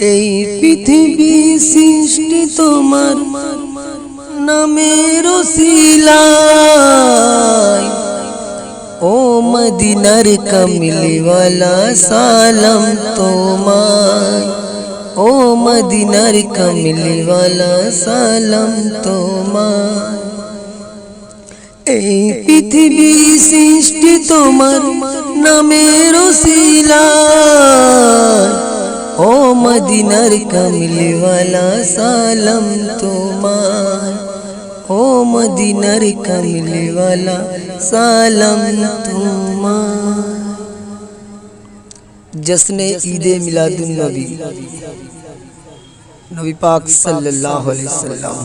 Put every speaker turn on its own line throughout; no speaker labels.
এই পৃথিবী সৃষ্টি তোমার নামের শিলায়। ও মদিনার কমলিওয়ালা সালাম তোমায়। ও মদিনার কমলিওয়ালা সালাম তোমায়। এই পৃথিবী সৃষ্টি তোমার নামের শিলায়। ও মদিনার কমলিওয়ালা সালাম তোমার ও মদিনার কমলিওয়ালা সালাম তোমার জশ্নে ঈদে মিলাদুন নবী নবী পাক সাল্লাল্লাহু আলাইহি সাল্লাম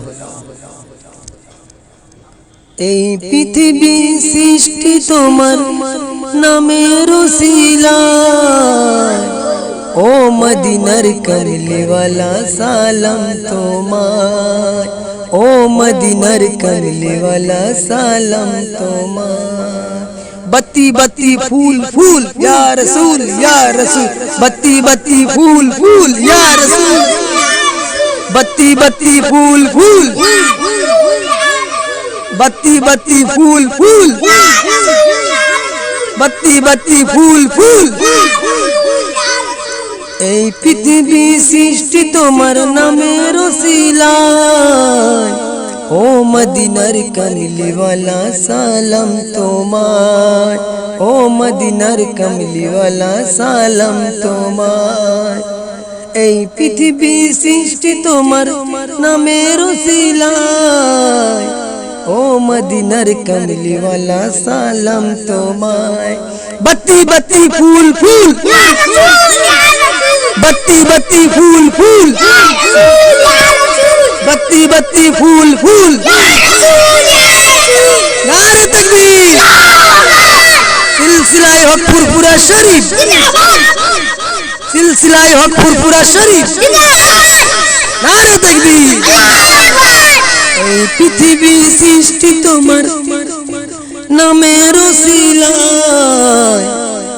এই পৃথিবী সৃষ্টি তোমার নামের ओ मदीनर करले वाला सालम तोमार ओ मदीनर करले वाला सालम तोमार बत्ती बत्ती फूल फूल, या रसूल या रसूल। बत्ती बत्ती फूल फूल, या रसूल। बत्ती बत्ती फूल फूल। बत्ती बत्ती फूल फूल। बत्ती बत्ती फूल फूल। এই পৃথিবী সৃষ্টি তোমার নামের শিলায় ও মদিনার কমলিওয়ালা সালাম তোমার ও মদিনার কমলিওয়ালা সালাম তোমার এই পৃথিবী সৃষ্টি তোমার নামের শিলায় ও মদিনার কমলিওয়ালা সালাম তোমায় बत्ती बत्ती फूल फूल बत्ती बत्ती फूल फूल बत्ती बत्ती फूल फूल नारे तकबीर सिलसिलाए हक पुरपुरा शरीफ सिलसिलाए हक पुरपुरा शरीफ नारे तकबीर এই পৃথিবী সৃষ্টি তোমার নামের শিলায়